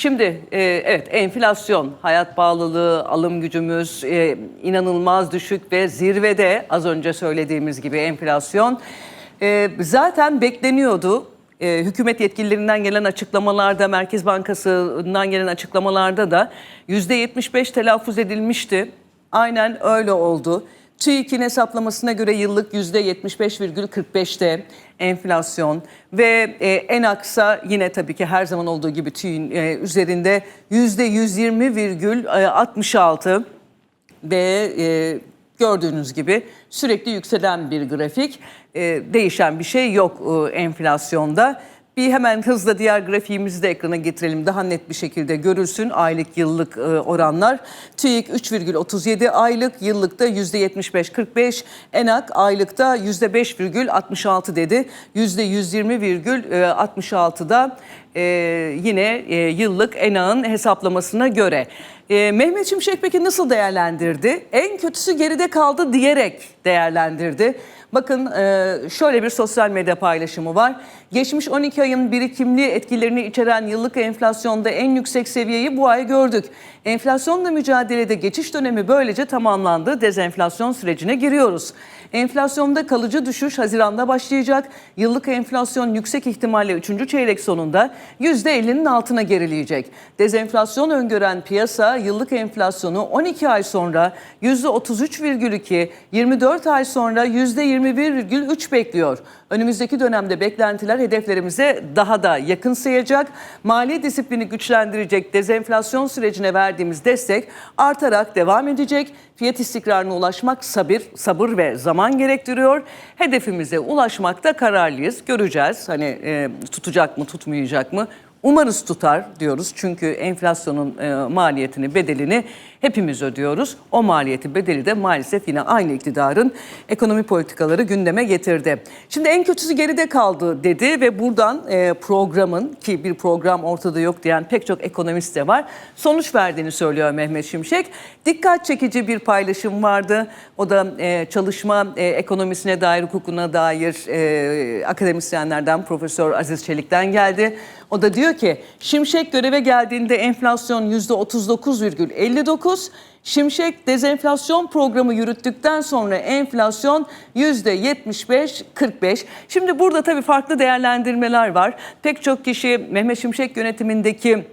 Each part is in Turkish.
Şimdi e, evet enflasyon, hayat pahalılığı, alım gücümüz e, inanılmaz düşük ve zirvede az önce söylediğimiz gibi enflasyon e, zaten bekleniyordu. E, hükümet yetkililerinden gelen açıklamalarda, Merkez Bankası'ndan gelen açıklamalarda da %75 telaffuz edilmişti. Aynen öyle oldu. TÜİK'in hesaplamasına göre yıllık %75,45'te enflasyon ve e, en aksa yine tabii ki her zaman olduğu gibi TÜİK'in e, üzerinde %120,66 ve e, gördüğünüz gibi sürekli yükselen bir grafik. E, değişen bir şey yok e, enflasyonda. Bir hemen hızla diğer grafiğimizi de ekrana getirelim. Daha net bir şekilde görülsün aylık yıllık e, oranlar. TÜİK 3,37 aylık, yıllıkta %75,45. ENAK aylıkta %5,66 dedi. %120,66'da e, yine e, yıllık ENAK'ın hesaplamasına göre. E, Mehmet Şimşek peki nasıl değerlendirdi? En kötüsü geride kaldı diyerek değerlendirdi. Bakın e, şöyle bir sosyal medya paylaşımı var. Geçmiş 12 ayın birikimli etkilerini içeren yıllık enflasyonda en yüksek seviyeyi bu ay gördük. Enflasyonla mücadelede geçiş dönemi böylece tamamlandı. Dezenflasyon sürecine giriyoruz. Enflasyonda kalıcı düşüş Haziran'da başlayacak. Yıllık enflasyon yüksek ihtimalle 3. çeyrek sonunda %50'nin altına gerileyecek. Dezenflasyon öngören piyasa yıllık enflasyonu 12 ay sonra %33,2, 24 ay sonra %21,3 bekliyor. Önümüzdeki dönemde beklentiler hedeflerimize daha da yakın sayacak. Mali disiplini güçlendirecek dezenflasyon sürecine verdiğimiz destek artarak devam edecek. Fiyat istikrarına ulaşmak sabır, sabır ve zaman gerektiriyor. Hedefimize ulaşmakta kararlıyız. Göreceğiz hani e, tutacak mı tutmayacak mı? Umarız tutar diyoruz çünkü enflasyonun e, maliyetini, bedelini hepimiz ödüyoruz. O maliyeti, bedeli de maalesef yine aynı iktidarın ekonomi politikaları gündeme getirdi. Şimdi en kötüsü geride kaldı dedi ve buradan e, programın ki bir program ortada yok diyen pek çok ekonomist de var. Sonuç verdiğini söylüyor Mehmet Şimşek. Dikkat çekici bir paylaşım vardı. O da e, çalışma ekonomisine dair, hukukuna dair akademisyenlerden Profesör Aziz Çelik'ten geldi. O da diyor ki Şimşek göreve geldiğinde enflasyon %39,59. Şimşek dezenflasyon programı yürüttükten sonra enflasyon %75-45. Şimdi burada tabii farklı değerlendirmeler var. Pek çok kişi Mehmet Şimşek yönetimindeki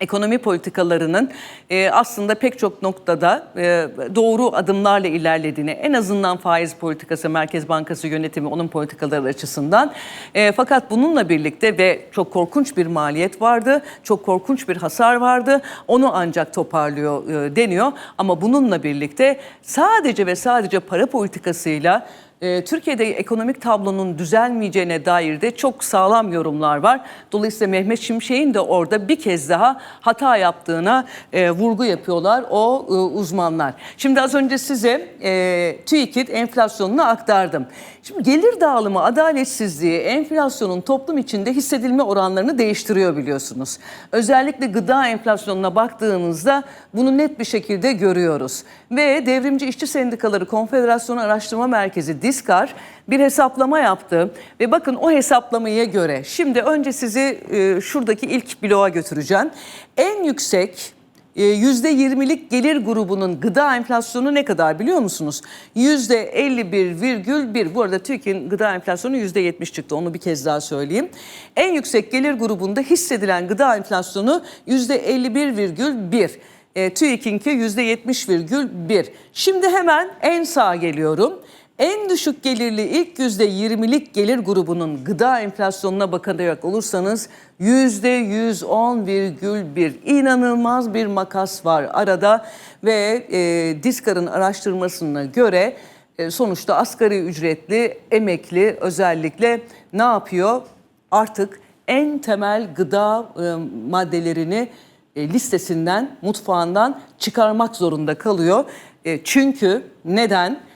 ekonomi politikalarının e, aslında pek çok noktada e, doğru adımlarla ilerlediğini, en azından faiz politikası, Merkez Bankası yönetimi onun politikaları açısından. E, fakat bununla birlikte ve çok korkunç bir maliyet vardı, çok korkunç bir hasar vardı. Onu ancak toparlıyor e, deniyor. Ama bununla birlikte sadece ve sadece para politikasıyla e, Türkiye'de ekonomik tablonun düzelmeyeceğine dair de çok sağlam yorumlar var. Dolayısıyla Mehmet Şimşek'in de orada bir kez daha hata yaptığına e, vurgu yapıyorlar o e, uzmanlar. Şimdi az önce size e, TÜİK'in enflasyonunu aktardım. Şimdi gelir dağılımı, adaletsizliği, enflasyonun toplum içinde hissedilme oranlarını değiştiriyor biliyorsunuz. Özellikle gıda enflasyonuna baktığınızda bunu net bir şekilde görüyoruz. Ve Devrimci İşçi Sendikaları Konfederasyonu Araştırma Merkezi Diskar bir hesaplama yaptı ve bakın o hesaplamaya göre şimdi önce sizi e, şuradaki ilk bloğa götüreceğim. En yüksek %20'lik gelir grubunun gıda enflasyonu ne kadar biliyor musunuz? %51,1. Bu arada TÜİK'in gıda enflasyonu %70 çıktı. Onu bir kez daha söyleyeyim. En yüksek gelir grubunda hissedilen gıda enflasyonu %51,1. E, TÜİK'inki %70,1. Şimdi hemen en sağa geliyorum. En düşük gelirli ilk yüzde 20'lik gelir grubunun gıda enflasyonuna bakarak olursanız yüzde 110,1 inanılmaz bir makas var arada ve e, Diskar'ın araştırmasına göre e, sonuçta asgari ücretli emekli özellikle ne yapıyor? Artık en temel gıda e, maddelerini e, listesinden, mutfağından çıkarmak zorunda kalıyor. E, çünkü? Neden?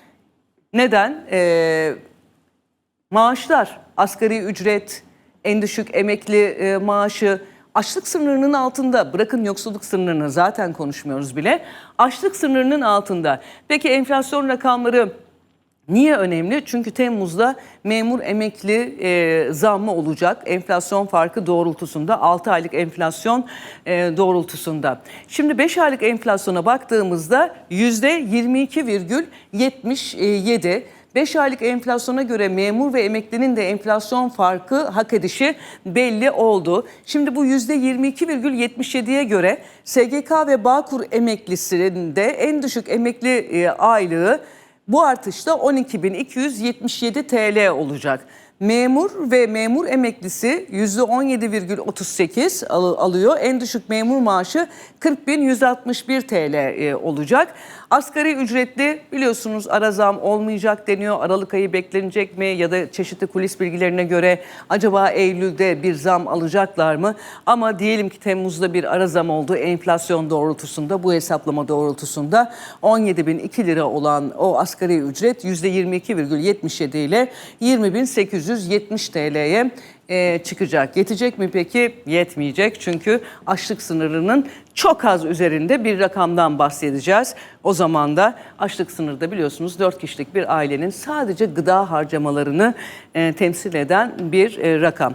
Ee, maaşlar, asgari ücret, en düşük emekli e, maaşı açlık sınırının altında. Bırakın yoksulluk sınırını zaten konuşmuyoruz bile. Açlık sınırının altında. Peki enflasyon rakamları Niye önemli? Çünkü Temmuz'da memur emekli e, zammı olacak. Enflasyon farkı doğrultusunda 6 aylık enflasyon e, doğrultusunda. Şimdi 5 aylık enflasyona baktığımızda %22,77. 5 aylık enflasyona göre memur ve emeklinin de enflasyon farkı hak edişi belli oldu. Şimdi bu %22,77'ye göre SGK ve Bağkur emeklisinin de en düşük emekli e, aylığı bu artışta 12.277 TL olacak. Memur ve memur emeklisi %17,38 al- alıyor. En düşük memur maaşı 40.161 TL e, olacak. Asgari ücretli biliyorsunuz ara zam olmayacak deniyor. Aralık ayı beklenecek mi ya da çeşitli kulis bilgilerine göre acaba Eylül'de bir zam alacaklar mı? Ama diyelim ki Temmuz'da bir ara zam oldu enflasyon doğrultusunda bu hesaplama doğrultusunda 17.002 lira olan o asgari ücret %22,77 ile 20.870 TL'ye e, çıkacak. Yetecek mi peki? Yetmeyecek çünkü açlık sınırının çok az üzerinde bir rakamdan bahsedeceğiz. O zaman da açlık sınırı da biliyorsunuz 4 kişilik bir ailenin sadece gıda harcamalarını e, temsil eden bir e, rakam.